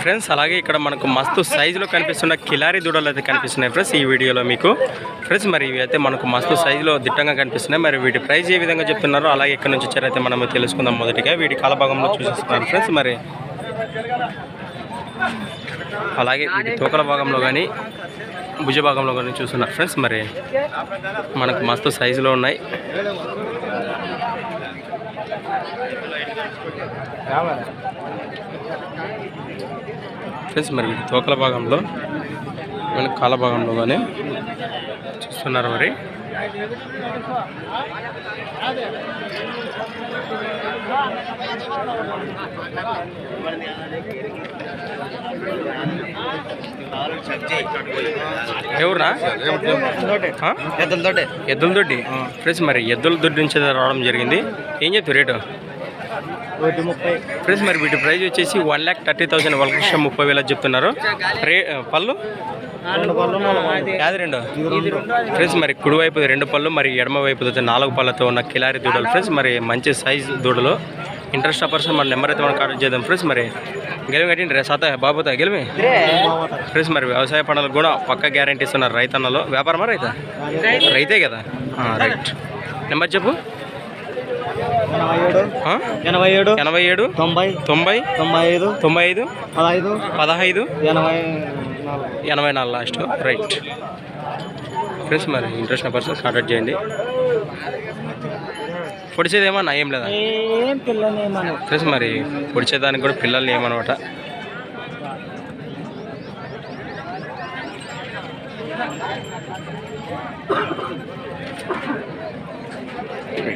Friends అలాగే ఇక్కడ మనకు మస్తు సైజులో కనిపిస్తున్న కిలారి దూడలు అయితే కనిపిస్తున్నాయి ఫ్రెండ్స్ ఈ వీడియోలో మీకు. ఫ్రెండ్స్ మరి ఇవి అయితే మనకు మస్తు సైజులో దిట్టంగా కనిపిస్తున్నాయి. మరి వీటి ప్రైస్ ఏ విధంగా చెప్తున్నారో? అలాగే ఇక్కడ నుంచి వచ్చారైతే మనం తెలుసుకుందాం మొదటిగా. వీటి కాలభాగంలో చూసేస్తున్నాను ఫ్రెండ్స్ మరి. అలాగే వీటి తోకల భాగంలో కానీ భుజ భాగంలో కానీ చూస్తున్నారు ఫ్రెండ్స్ మరి. మనకు మస్తు సైజులో ఉన్నాయి. ఫ్రెండ్స్ మరి వీటి తోకల భాగంలో మన కాల భాగంలో కానీ చూస్తున్నారు మరి. ఎవరా ఎద్దులతోటి ఎద్దుల దొడ్డి ఫ్రెండ్స్ మరి ఎద్దుల దొడ్డి నుంచి రావడం జరిగింది. ఏం చెప్తారు రేటు? ఒకటి ముప్పై ఫ్రెండ్స్ మరి వీటి ప్రైస్ వచ్చేసి వన్ ల్యాక్ థర్టీ థౌసండ్ ఒక లక్ష ముప్పై వేలు చెప్తున్నారు. రే పళ్ళు? రెండు ఫ్రెండ్స్ మరి కుడివైపు రెండు పళ్ళు మరి ఎడమ వైపు నాలుగు పళ్ళతో ఉన్న కిలారి దూడలు. ఫ్రెండ్స్ మరి మంచి సైజ్ దూడలు. ఇంట్రెస్ట్ పర్సన్ మన నెంబర్ అయితే మనం కాంటాక్ట్ చేద్దాం. ఫ్రెండ్స్ మరి గెలిమి కట్టిండి రే సాత బాబుతా గెలిమి? ఫ్రెండ్స్ మరి వ్యవసాయ పనులకు కూడా పక్క గ్యారంటీ ఇస్తున్నారు రైతన్నలో. వ్యాపారమా రైతా? రైతే. కదా? రైట్ నెంబర్ చెప్పు. ఎనభై ఏడు? ఎనభై ఏడు తొంభై తొంభై తొంభై ఐదు తొంభై ఐదు పదహైదు పదహైదు ఎనభై ఎనభై నాలుగు లాస్ట్. రైట్. ఫ్రెండ్స్ మరి ఇంట్రెస్ట్ పర్సన్ కాంటాక్ట్ చేయండి. పొడిచేది ఏమన్నా? ఏం లేదా? ఫ్రెండ్స్ మరి పొడిచేదానికి కూడా పిల్లల్ని ఏమన్నమాట? రైట్